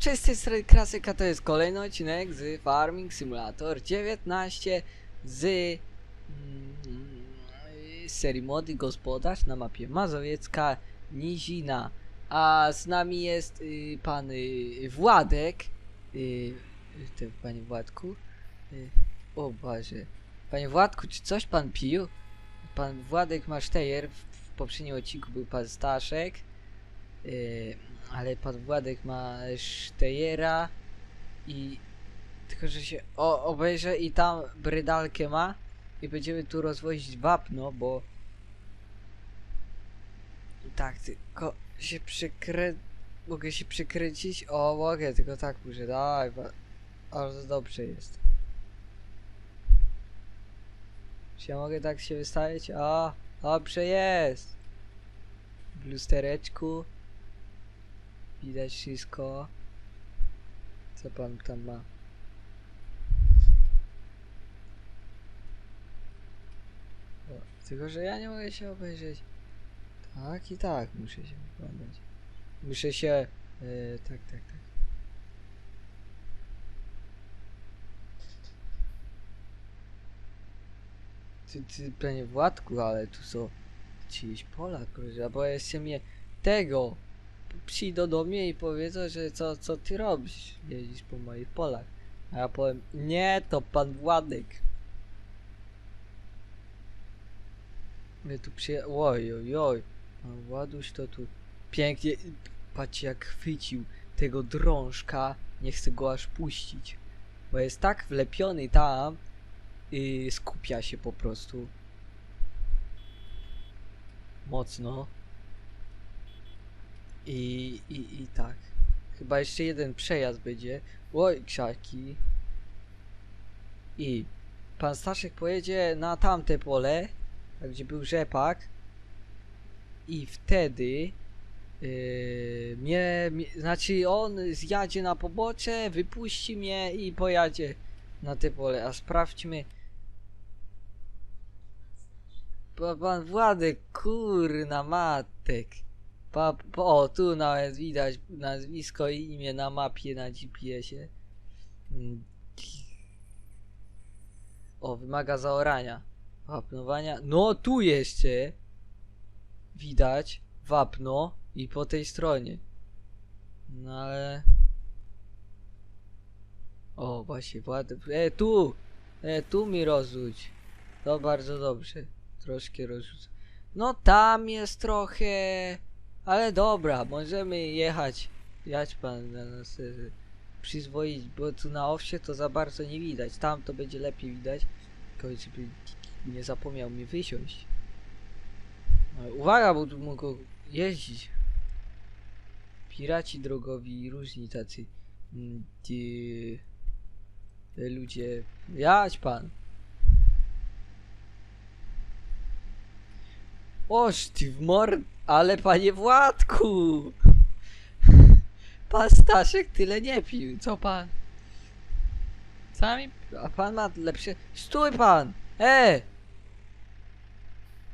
Cześć, z tej Krasyka, to jest kolejny odcinek z Farming Simulator 19 z mm, z serii Młody Gospodarz na mapie Mazowiecka Nizina. A z nami jest y, pan y, Władek. Y, ty, panie Władku. Y, o Boże. Panie Władku, czy coś pan pił? Pan Władek Masztejer, w, w poprzednim odcinku był pan Staszek. Y, ale pan Władek ma Sztejera i tylko, że się o, obejrzę i tam brydalkę ma i będziemy tu rozwozić wapno, bo tak tylko się przykrę... mogę się przykręcić? O, mogę, tylko tak muszę, daj, ba- bardzo dobrze jest. Czy ja mogę tak się wystawić? O, dobrze jest! W lustereczku. Widać wszystko. Co pan tam ma? Tylko, że ja nie mogę się obejrzeć. Tak i tak muszę się oglądać. Muszę się... e, tak, tak, tak. Ty, ty, panie Władku, ale tu są czyjeś pola, kurczę, bo jeszcze mnie tego przyjdą do mnie i powiedzą, że co, co ty robisz? Jeździsz po moich polach. A ja powiem, nie, to pan Władek. My tu przyje... Oj, oj, oj. Pan to tu pięknie... Patrzcie jak chwycił tego drążka. Nie chcę go aż puścić. Bo jest tak wlepiony tam. I skupia się po prostu. Mocno. I, i, I tak. Chyba jeszcze jeden przejazd będzie. Oj, krzaki. I pan Staszek pojedzie na tamte pole, tam gdzie był rzepak. I wtedy yy, mnie, mnie, znaczy on zjadzie na pobocze, wypuści mnie i pojadzie na te pole. A sprawdźmy. Pa- Pan Władek, kurna matek. O, tu nawet widać nazwisko i imię na mapie na GPS-ie. Mm. O, wymaga zaorania. Wapnowania. No, tu jeszcze widać wapno i po tej stronie. No ale... O, właśnie, Władek. E, tu! E, tu mi rozrzuć. To bardzo dobrze. Troszkę rozrzucę. No tam jest trochę... Ale dobra, możemy jechać. Jać pan na nas e, przyzwoić, bo tu na owsie to za bardzo nie widać. Tam to będzie lepiej widać. Tylko żeby nie zapomniał mi wysiąść. No, uwaga, bo tu mogą jeździć. Piraci drogowi różni tacy. mm, te ludzie. Jać pan. Oż ty w mor... Ale panie Władku! Pan Staszek tyle nie pił, co pan? Sami... A pan ma lepsze... Stój pan! E!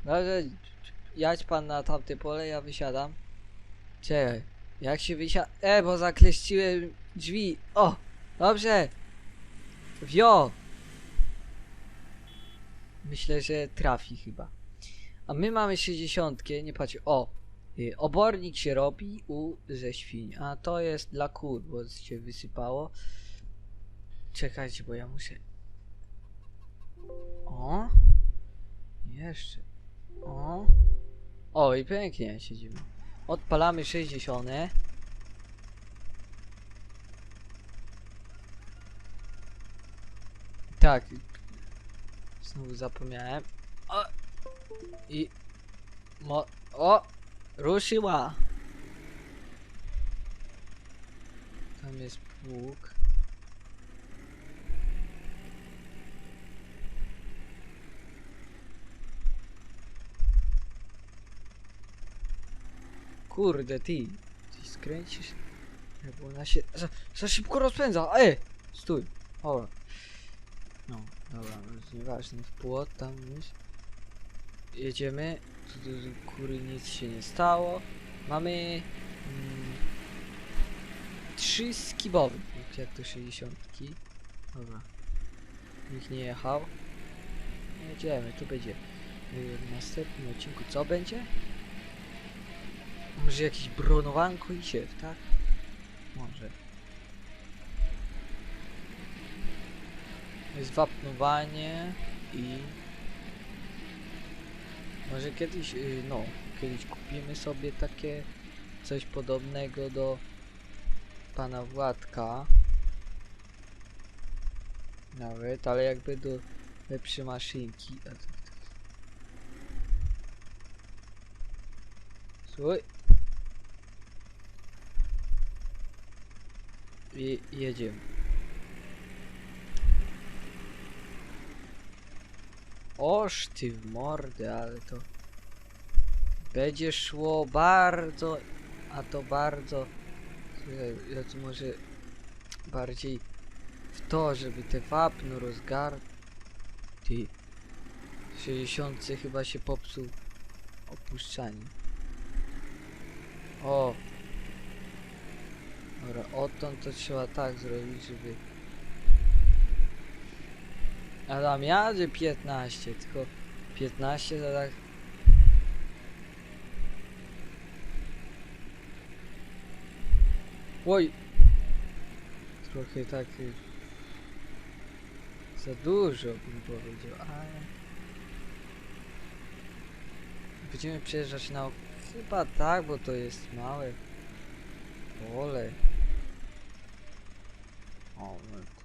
Dobrze, jadź pan na tamte pole, ja wysiadam. Czekaj, jak się wysiada... E, bo zakleściłem drzwi. O! Dobrze! Wio! Myślę, że trafi chyba. A my mamy 60, nie patrzcie. O! y, Obornik się robi u ze świń. A to jest dla kur, bo się wysypało. Czekajcie, bo ja muszę. O! Jeszcze. O! O, i pięknie siedzimy. Odpalamy 60. Tak. Znowu zapomniałem. I... Mo... O! Ruszyła! Tam jest pług. Kurde, ty. Ty skręcisz? Bo ona się za, za szybko rozpędza. E! Stój. O. No, dobra, już nieważne. W płot tam jest. Jedziemy. Tu, tu kury nic się nie stało. Mamy... Mm, trzy skibowy. Jak to 60. Dobra. Nikt nie jechał. Jedziemy, tu będzie. W następnym odcinku co będzie? Może jakieś bronowanko i siew, tak? Może. Jest wapnowanie i... Może kiedyś, y, no, kiedyś kupimy sobie takie coś podobnego do pana Władka. Nawet, ale jakby do lepsze maszynki. Słuchaj. I jedziemy. Oż ty w mordę, ale to będzie szło bardzo, a to bardzo, ja tu może bardziej w to, żeby te wapno rozgar... Ty, 60 chyba się popsuł opuszczanie. O! Dobra, odtąd to trzeba tak zrobić, żeby... Adam, jadę 15, tylko 15 to tak... Oj! Trochę tak... y, Za dużo bym powiedział, ale... Będziemy przejeżdżać na... Chyba tak, bo to jest małe pole. O, no to...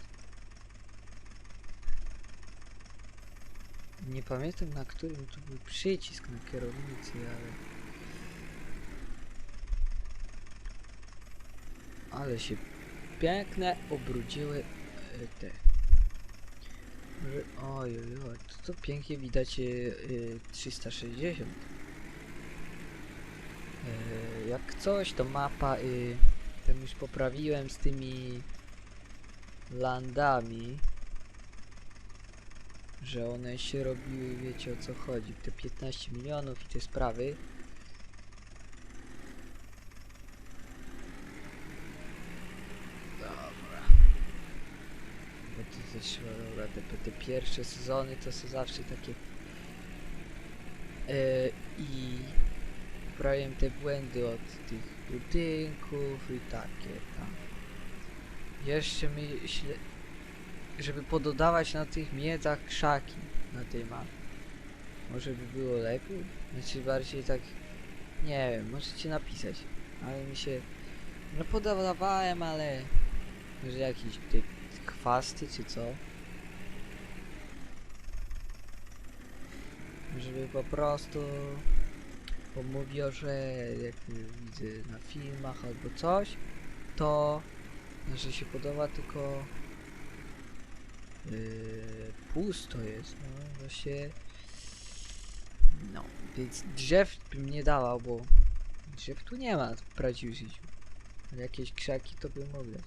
Nie pamiętam na którym tu był przycisk na kierownicy, ale... Ale się piękne obrudziły e, te. Oj, oj, oj, to, to pięknie widać e, e, 360. E, jak coś, to mapa, e, tam już poprawiłem z tymi landami, że one się robiły, wiecie o co chodzi, te 15 milionów i te sprawy. Dobra. Bo to też dobra, te, te pierwsze sezony to są zawsze takie e, i poprawiłem te błędy od tych budynków i takie tam. Jeszcze myślę, żeby pododawać na tych miedzach krzaki na tej mapie. Może by było lepiej? Znaczy bardziej tak, nie wiem, możecie napisać, ale mi się, no podawałem, ale może jakieś te kwasty czy co? Żeby po prostu bo że jak widzę na filmach albo coś, to że się podoba tylko yy, pusto jest, no właśnie no, więc drzew bym nie dawał, bo drzew tu nie ma w prawdziwym życiu. Ale jakieś krzaki to bym dać.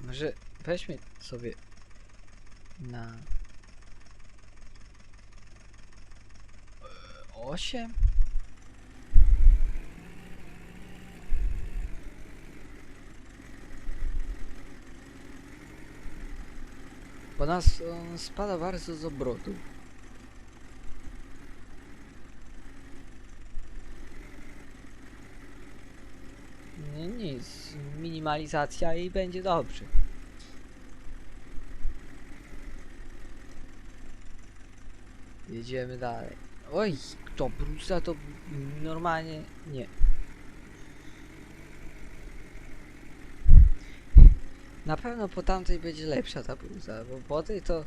Może weźmy sobie na 8? Bo nas on spada bardzo z obrotu. Nie, nic, minimalizacja i będzie dobrze. Jedziemy dalej. Oj, to brusa to normalnie nie. Na pewno po tamtej będzie lepsza ta brusa, bo po tej to...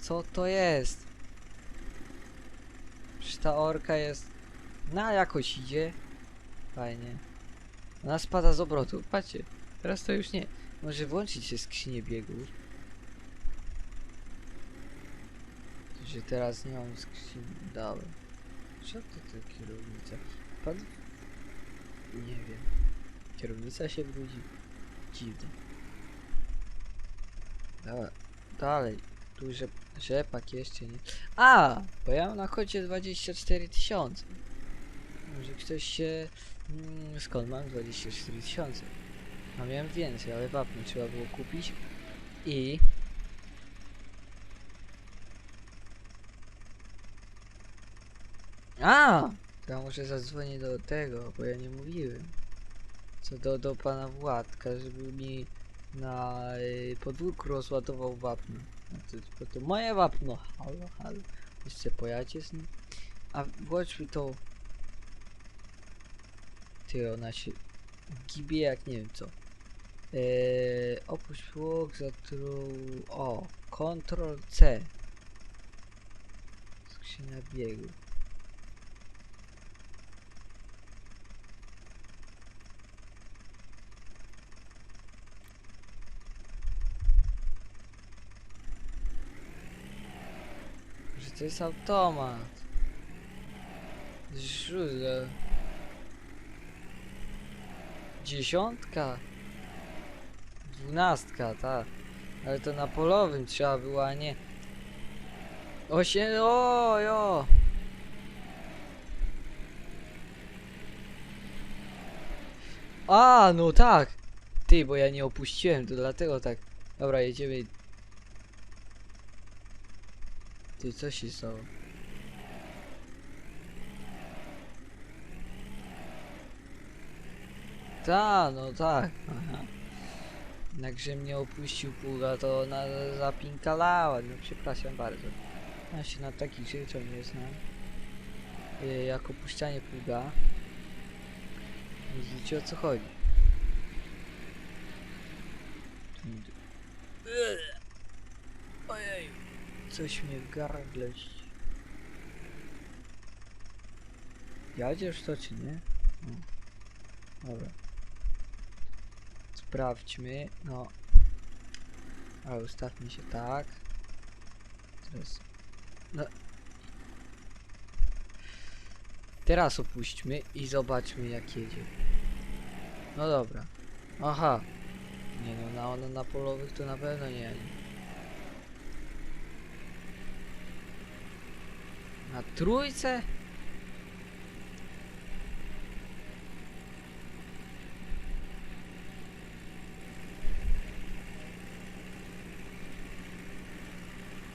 Co to jest? Przecież ta orka jest... Na jakoś idzie. Fajnie. Ona spada z obrotu, patrzcie. Teraz to już nie. Może włączyć się skrzynię biegów. Że teraz nie mam skrzyni. Dobra. Co to ta kierownica? Pan... Nie wiem. Kierownica się brudzi. Dziwne. Dobra. Dalej. Tu rzep, rzepak jeszcze nie. A! Bo ja mam na kodzie 24 tysiące. Może ktoś się... Mm, skąd mam 24 tysiące? A miałem więcej, ale wapno trzeba było kupić. I... A! To ja muszę zadzwonić do tego, bo ja nie mówiłem. Do, do pana Władka, żeby mi na y, podwórku rozładował wapno. No to, bo to moje wapno. Halo, halo. Jeszcze pojadzie z nim. A włącz to. Ty, ona się gibie jak nie wiem co. Eee, opuść pług, zatru... O, Ctrl C. Skrzynia biegu. Że to jest automat. Źródle. Dziesiątka. Dwunastka, tak. Ale to na polowym trzeba było, a nie... Osiem... O, jo! A, no tak! Ty, bo ja nie opuściłem, to dlatego tak. Dobra, jedziemy. Ty, co się stało? Ta, no tak. Jednakże mnie opuścił pługa, to ona zapinkalała. No przepraszam bardzo. Ja się na takich rzeczach nie znam. Y, Jak opuszczanie pługa. Widzicie o co chodzi. Coś mnie w gardle. Jadziesz to czy nie? O. Dobra. Sprawdźmy. No. Ale ustawmy się tak. Teraz. No. Teraz opuśćmy i zobaczmy jak jedzie. No dobra. Aha. Nie no, na, na, polowych to na pewno nie jadzie. Na trójce?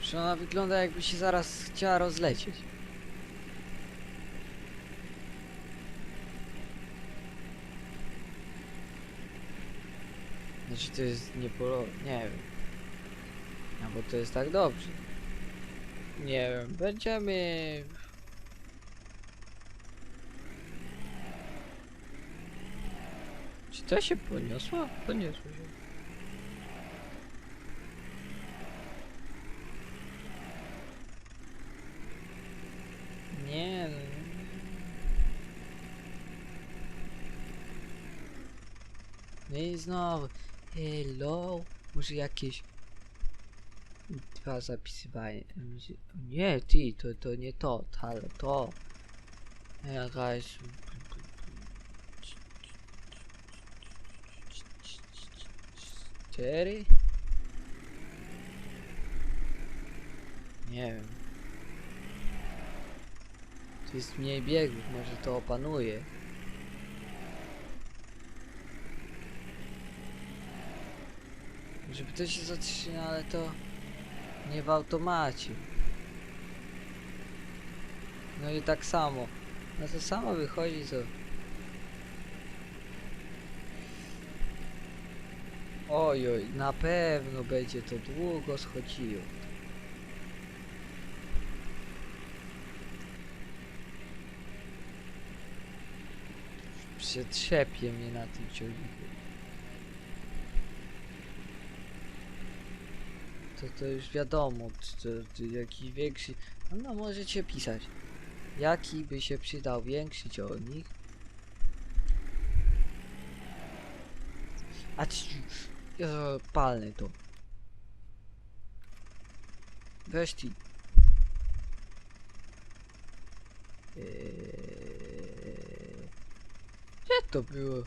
Że ona wygląda jakby się zaraz chciała rozlecieć. Znaczy to jest nie polo... nie wiem. No bo to jest tak dobrze. Nie wiem, będziemy... Czy to się poniosło? Poniosło się. Nie no. No i znowu. Hello. Może jakieś dwa zapisywanie. Nie, ty, to, to nie to, ale to. Jakaś. Cztery? Nie wiem. Tu jest mniej biegów, może to opanuje. Żeby to się zatrzymało, ale to nie w automacie. No i tak samo. No to samo wychodzi to. Oj, oj, na pewno będzie to długo schodziło. Przetrzepie mnie na tym ciągniku. To to już wiadomo, czy czy jakiś większy... No, no możecie pisać. Jaki by się przydał większy ciągnik? A ci... Ja palny to. Weź ty. Eee... Gdzie to było?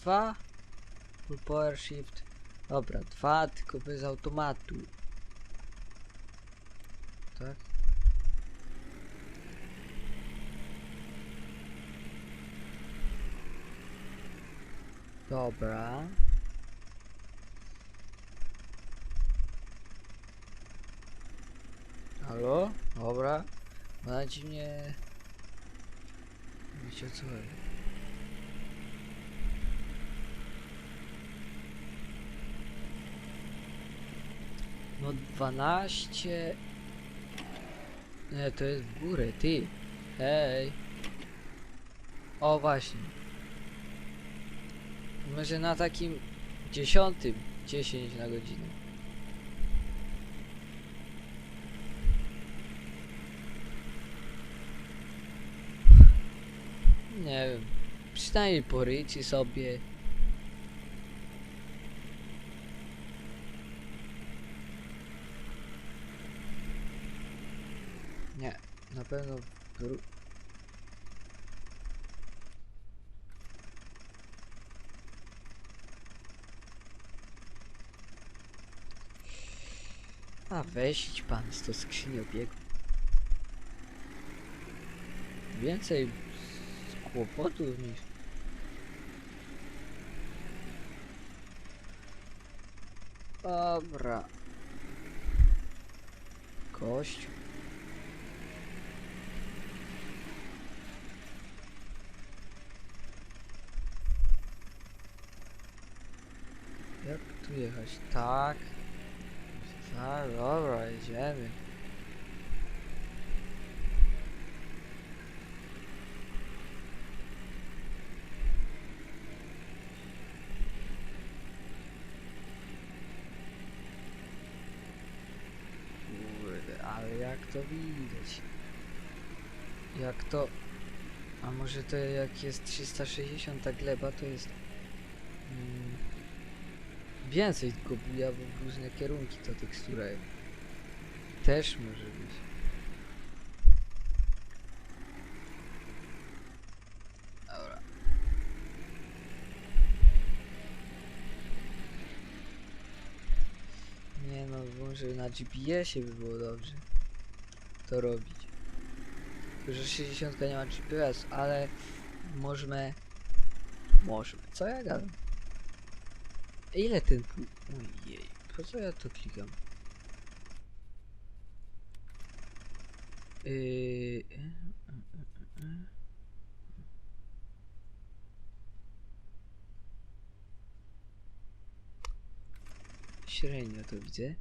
Dwa? Full power shift. Dobra, dwa, tylko bez automatu. Tak? Dobra. Halo? Dobra. Ona dziwnie... Wiecie o co? No 12... Nie, to jest w górę, ty. Hej. O właśnie. Może na takim dziesiątym 10 na godzinę. Nie wiem. Przynajmniej poryci sobie. Nie, na pewno A weź pan z to skrzynię biegu. Więcej kłopotów niż... Dobra. Kościół. Jak tu jechać? Tak. Tak, dobra, jedziemy. Kurde, ale jak to widać? Jak to... A może to jak jest 360 ta gleba, to jest... Mm, więcej tylko buja, bo różne kierunki to tekstura też może być. Dobra. Nie no, może na GPS-ie by było dobrze to robić. Że 60 nie ma GPS, ale możemy... Możemy. Co ja gadam? Ile ten. Ojej, po co ja to klikam? Yy... Średnio to widzę. Yy,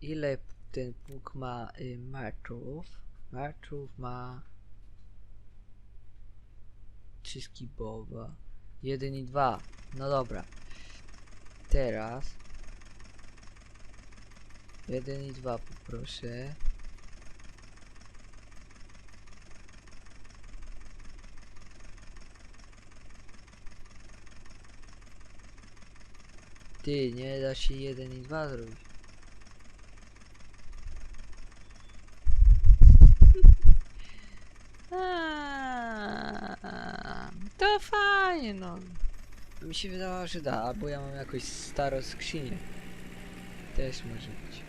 ile ten pług ma y, meczów? Meczów ma... Trzy skibowa. 1 i 2. No dobra. Teraz 1 i 2 poproszę. Ty, nie da się 1 i 2 zrobić. To fajnie, no. Mi się wydawało, że da, albo ja mam jakąś starą skrzynię. Też może być.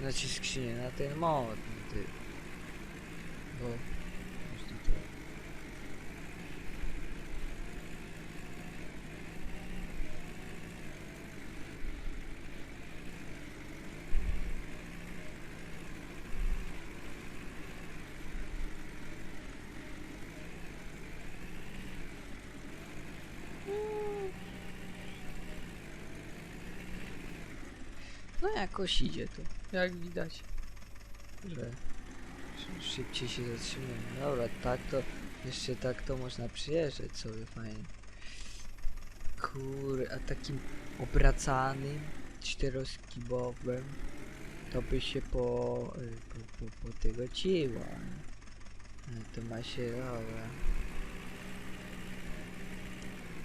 Znaczy skrzynię na ten mod, no ty. Bo... można to- No jakoś idzie to, jak widać, że szy- szybciej się zatrzymuje. Dobra, tak to, jeszcze tak to można przyjeżdżać sobie fajnie. Kur, a takim obracanym, czteroskibowym, to by się po, y, po, po, po tego ciła. No to ma się, dobra.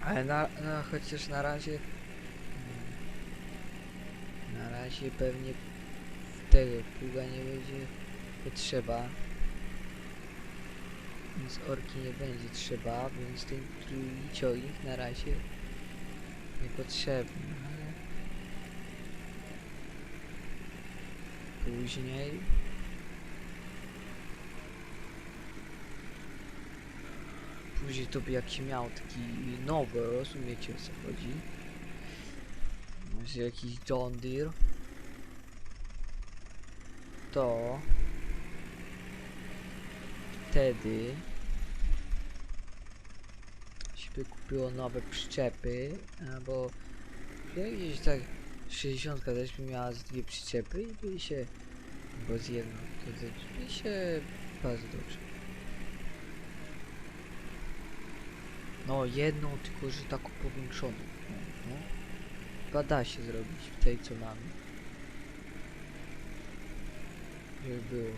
Ale na, no, chociaż na razie razie pewnie tego pługa nie będzie potrzeba. Więc orki nie będzie trzeba, więc ten trójciągnik na razie niepotrzebny, ale później Później to by jak się miał taki nowy, rozumiecie o co chodzi. Może jakiś John Deere. To wtedy się by kupiło nowe przyczepy, albo gdzieś tak 60 też by miała z dwie przyczepy i by się, bo z jedną, to by się bardzo dobrze. No jedną, tylko że taką powiększoną. No, no. Chyba da się zrobić w tej co mamy. Żeby było.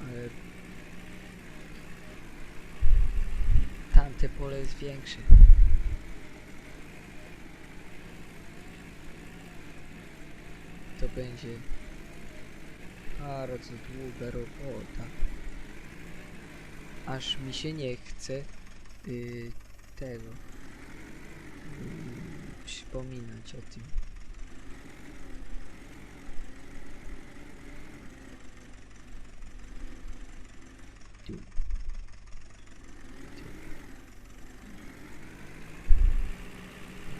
Ale tamte pole jest większe. To będzie bardzo długa robota. Aż mi się nie chce yy, tego yy, przypominać o tym. Tu. Tu.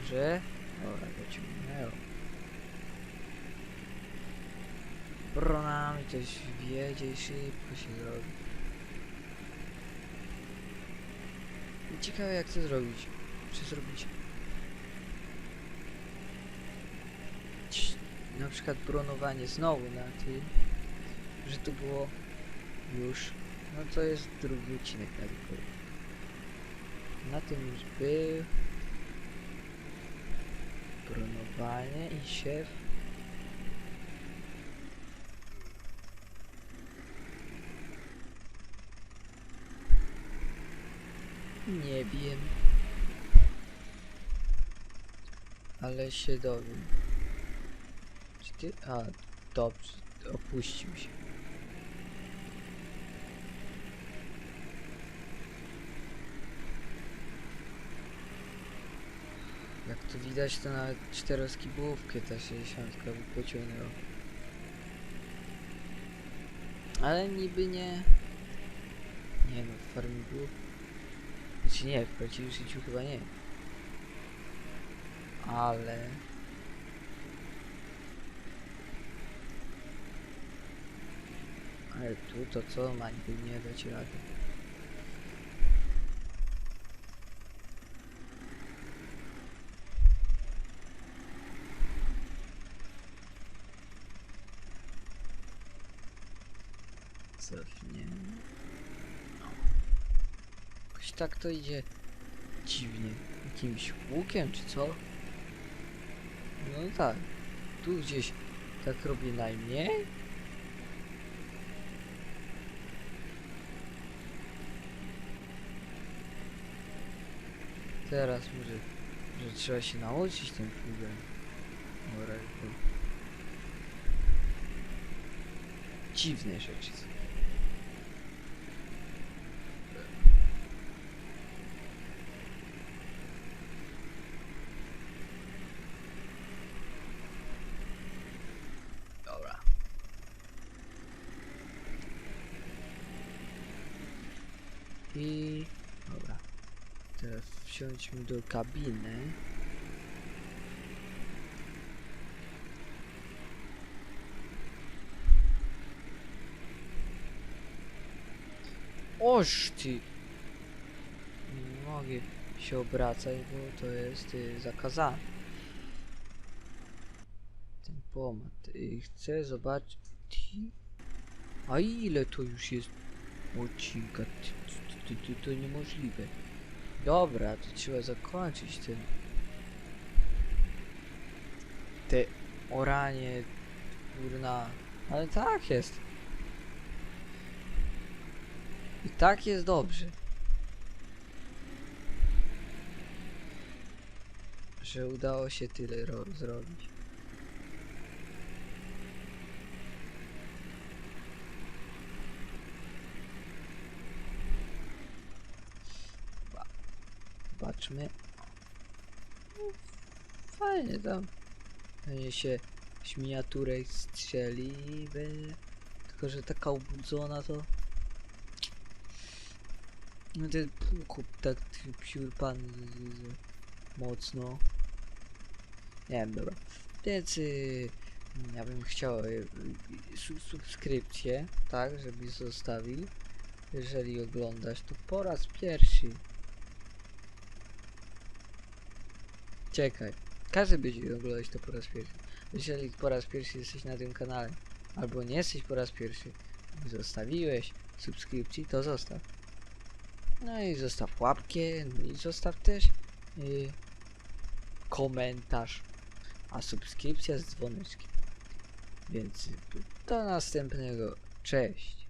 Że? Dobra, wyciągnęło. Bronami coś wiedzie i szybko się zrobi. I Ciekawe jak to zrobić. Czy zrobić? Na przykład bronowanie znowu na tym, że to było już, no to jest drugi odcinek na tylko. Na tym już był bronowanie i siew. Nie wiem. Ale się dowiem. Czy ty... A, dobrze. Opuścił się. Jak to widać, to nawet czteroskibówkę ta 60 by. Ale niby nie... Nie no, farmingu... Znaczy nie, w prawdziwym życiu chyba nie. Ale... Ale tu to co ma niby nie dać rady. Cofniemy. No. Jakoś tak to idzie dziwnie. Jakimś łukiem czy co? No tak. Tu gdzieś tak robię najmniej. Teraz może, że trzeba się nauczyć tym to... Dziwne rzeczy są. Dobra. I... Dobra. Wsiądźmy do kabiny. Oż ty! Nie mogę się obracać, bo to jest y, zakazane. Ten pomad. Y, chcę zobaczyć... A ile to już jest odcinka? Ty- ty- ty- To niemożliwe. Dobra, to trzeba zakończyć ten... Te oranie... Kurna... Ale tak jest. I tak jest dobrze. Że udało się tyle ro- zrobić. No, Fajnie tam. Pewnie się miniaturek strzeli. Tylko, że taka ubudzona to... No ten kup tak psiur pan mocno. Nie wiem, dobra. Więc y, ja bym chciał y, su- subskrypcję, tak, żebyś zostawił. Jeżeli oglądasz to po raz pierwszy. Czekaj. Każdy będzie oglądać to po raz pierwszy. Jeżeli po raz pierwszy jesteś na tym kanale, albo nie jesteś po raz pierwszy, zostawiłeś subskrypcji, to zostaw. No i zostaw łapkę, no i zostaw też y, komentarz, a subskrypcja z dzwoneczkiem. Więc do następnego. Cześć.